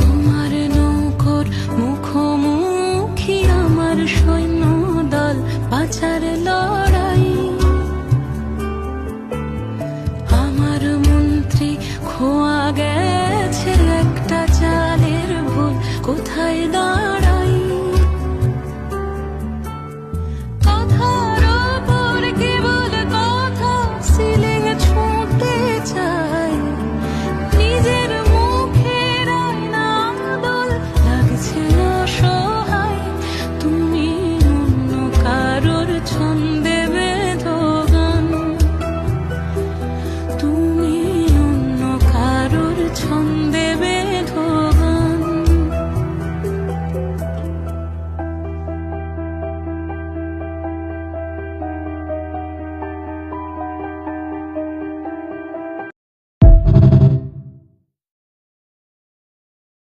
তোমার নৌকর আমার সৈন্য দল লড়াই। আমার মন্ত্রী খোয়া গেছে একটা চালের ভুল। কোথায় দাঁড়াই 春